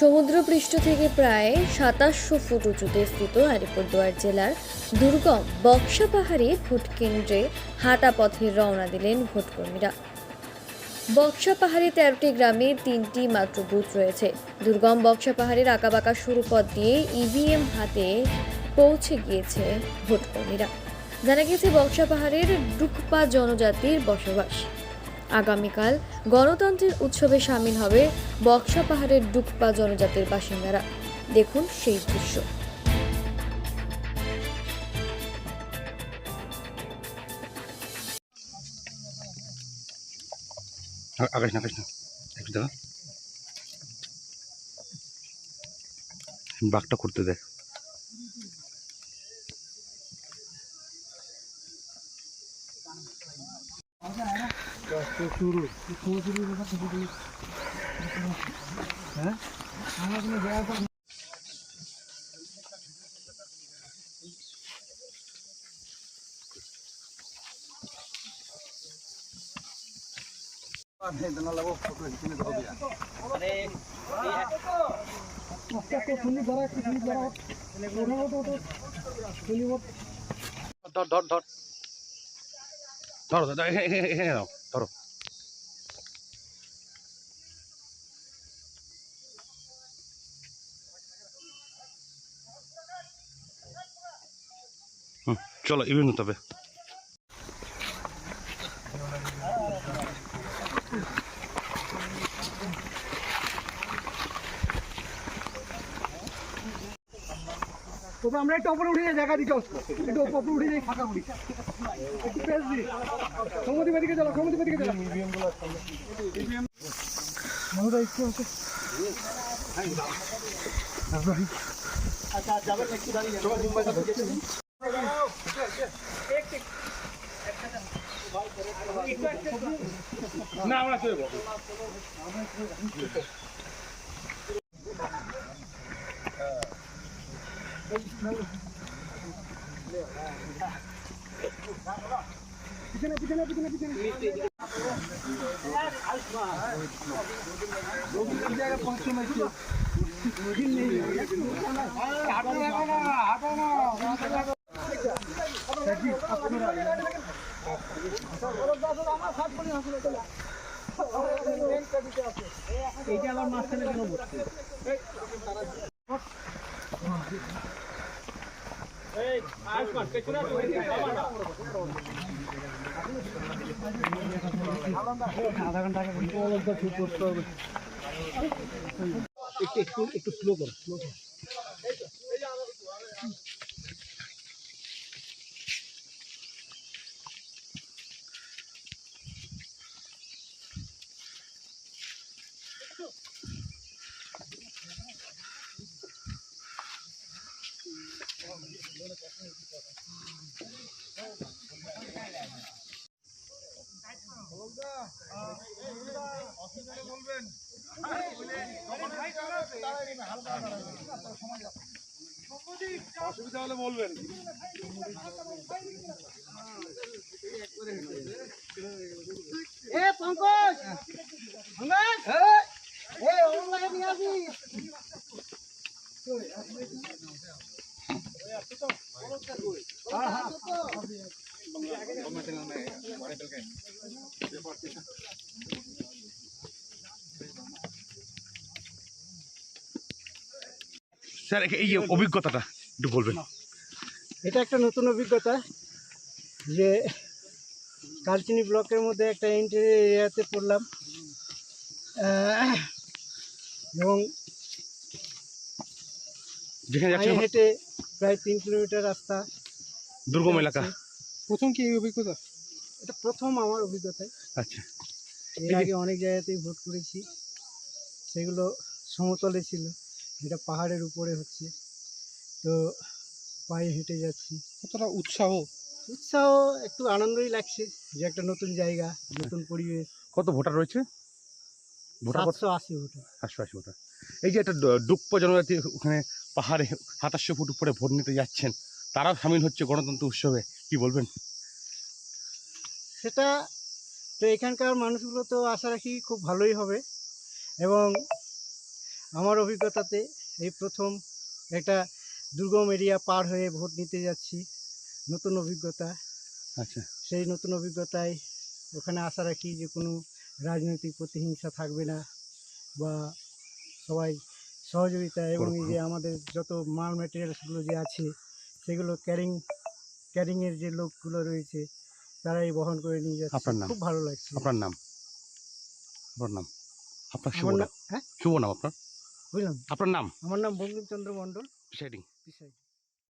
সমুদ্রপৃষ্ঠ থেকে প্রায় সাতাশশো ফুট উঁচুতে স্থিত আলিপুরদুয়ার জেলার দুর্গম বক্সা পাহাড়ি ভোট কেন্দ্রে হাঁটা পথে রওনা দিলেন ভোটকর্মীরা। বক্সা পাহাড়ে তেরোটি গ্রামে তিনটি মাত্র বুথ রয়েছে। দুর্গম বক্সা পাহাড়ের আঁকাবাঁকা সরু পথ দিয়ে ইভিএম হাতে পৌঁছে গিয়েছে ভোটকর্মীরা। জানা গেছে বক্সা পাহাড়ের ডুকপা জনজাতির বসবাস। আগামীকাল গণতন্ত্রের উৎসবে সামিল হবে বক্সা পাহাড়ের ডুকপা জনজাতির বাসিন্দারা। দেখুন সেই দৃশ্য। বাঘটা করতে দেখ। ধর ধর ধর ধরো এখানে এখানে- এখানে নাও ধরো। চলো ইভেন তবে তবে আমরা একটু ওপরে উঠে যাই জায়গা দিতে আসব একটু ওপরে উঠে যাই, ফাঁকা করি। একটু পেস দি সমুদ্রের দিকে চলো, সমুদ্রের দিকে চলো। মহুদা একটু আছে পিছনে পিছনে পিছনে পিছনে এইটা আবার মাঝখানে কেন বসছে আধা একটু একটু স্লো করো। অসুবিধা হলে বলবেন। স্যার এই যে অভিজ্ঞতাটা একটু বলবেন। এটা একটা নতুন অভিজ্ঞতা যে কালচিনি ব্লকের মধ্যে একটা ইন্টারিয়ার এরিয়াতে পড়লাম। এবং যেখানে হেঁটে প্রায় তিন কিলোমিটার রাস্তা দুর্গম এলাকা। প্রথম কি এই অভিজ্ঞতা? এটা প্রথম আমার অভিজ্ঞতা আচ্ছা। এর আগে অনেক জায়গাতেই ভোট করেছি। সেগুলো সমতলে ছিল এটা পাহাড়ের উপরে হচ্ছে। তো পায়ে হেঁটে যাচ্ছি। কতটা উৎসাহ? উৎসাহ একটু আনন্দই লাগছে যে একটা নতুন জায়গা নতুন পরিবেশ। কত ভোটার রয়েছে? ভোটার কত? সাতশো আশি ভোটার। আশপাশি ভোটার। এই যে একটা ডুপ্প জনজাতি ওখানে পাহাড়ে সাতাশশো ফুট উপরে ভোট নিতে যাচ্ছেন তারাও সামিল হচ্ছে গণতন্ত্র উৎসবে কি বলবেন? সেটা তো এখানকার মানুষগুলো তো আশা রাখি খুব ভালোই হবে এবং আমার অভিজ্ঞতাতে এই প্রথম একটা দুর্গম এরিয়া পার হয়ে ভোট নিতে যাচ্ছি নতুন অভিজ্ঞতা। আচ্ছা। সেই নতুন অভিজ্ঞতায় ওখানে আশা রাখি যে কোনো রাজনৈতিক প্রতিহিংসা থাকবে না বা সবাই সহযোগিতা এবং এই যে আমাদের যত মাল ম্যাটেরিয়ালসগুলো যে আছে সেগুলো ক্যারিং ক্যারিংয়ের যে লোকগুলো রয়েছে তারাই বহন করে নিয়ে যাচ্ছে। আপনার নাম? খুব ভালো লাগছে। আপনার নাম? আপনার নাম? আপনার শুভ নাম হ্যাঁ? শুভ নাম আপনার? বুঝলাম। আপনার নাম? আমার নাম বঙ্কিমচন্দ্র মণ্ডল। সেটিং